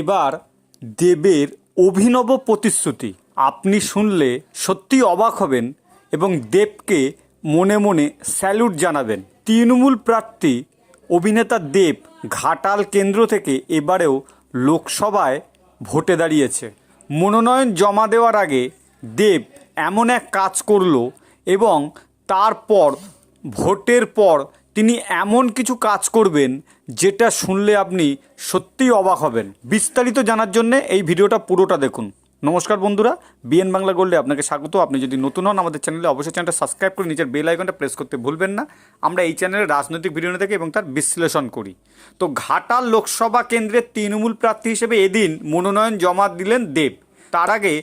এবার দেবের অভিনব প্রতিশ্রুতি। আপনি শুনলে সত্যি অবাক হবেন এবং দেবকে মনে মনে স্যালুট জানাবেন। তৃণমূল প্রার্থী অভিনেতা দেব ঘাটাল কেন্দ্র থেকে এবারেও লোকসভায় ভোটে দাঁড়িয়েছে। মনোনয়ন জমা দেওয়ার আগে দেব এমন এক কাজ করল এবং তারপর, ভোটের পর তিনি এমন কিছু কাজ করবেন যেটা শুনলে আপনি সত্যিই অবাক হবেন। বিস্তারিত জানার জন্য এই ভিডিওটা পুরোটা দেখুন। নমস্কার বন্ধুরা, বিএন বাংলা গোল্ডে আপনাকে স্বাগত। আপনি যদি নতুন হন আমাদের চ্যানেলে অবশ্যই চ্যানেলটা সাবস্ক্রাইব করে নিজের বেল আইকনটা প্রেস করতে ভুলবেন না। আমরা এই চ্যানেলে রাজনৈতিক ভিডিও নিয়ে থাকি এবং তার বিশ্লেষণ করি। তো ঘাটাল লোকসভা কেন্দ্রের তৃণমূল প্রার্থী হিসেবে এদিন মনোনয়ন জমা দিলেন দেব। তার আগে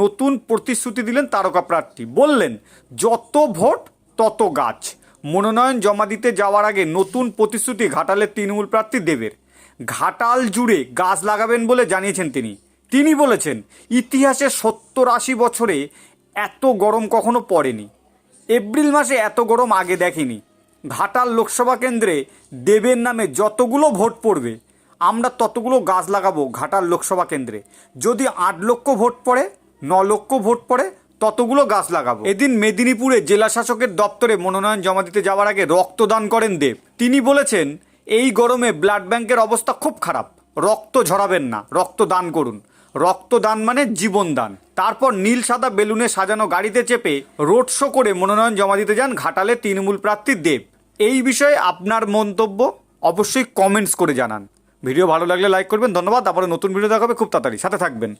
নতুন প্রতিশ্রুতি দিলেন তারকা প্রার্থী। বললেন, যত ভোট, তত গাছ। মনোনয়ন জমা দিতে যাওয়ার আগে নতুন প্রতিশ্রুতি ঘাটালের তৃণমূল প্রার্থী দেবের। ঘাটাল জুড়ে গাছ লাগাবেন বলে জানিয়েছেন তিনি। তিনি বলেছেন, ইতিহাসে সত্তর আশি বছরে এত গরম কখনো পড়েনি। এপ্রিল মাসে এত গরম আগে দেখেনি। ঘাটাল লোকসভা কেন্দ্রে দেবের নামে যতগুলো ভোট পড়বে, আমরা ততগুলো গাছ লাগাবো ঘাটাল লোকসভা কেন্দ্রে। যদি আট লক্ষ ভোট পড়ে, ন লক্ষ ভোট পড়ে ততগুলো গাছ লাগাবো। এদিন মেদিনীপুরে জেলা শাসকের দপ্তরে মনোনয়ন জমা দিতে যাওয়ার আগে রক্তদান করেন দেব। তিনি বলেছেন, এই গরমে ব্লাড ব্যাংকের অবস্থা খুব খারাপ। রক্ত ঝরাবেন না। রক্ত দান করুন। রক্তদান মানে জীবনদান। তারপর নীল সাদা বেলুনে সাজানো গাড়িতে চেপে রোড শো করে মনোনয়ন জমা দিতে যান ঘাটালে তৃণমূল প্রার্থী দেব। এই বিষয়ে আপনার মন্তব্য অবশ্যই কমেন্টস করে জানান। ভিডিও ভালো লাগলে লাইক করবেন। ধন্যবাদ। তারপরে নতুন ভিডিও দেখাবে। খুব তাড়াতাড়ি। সাথে থাকবেন।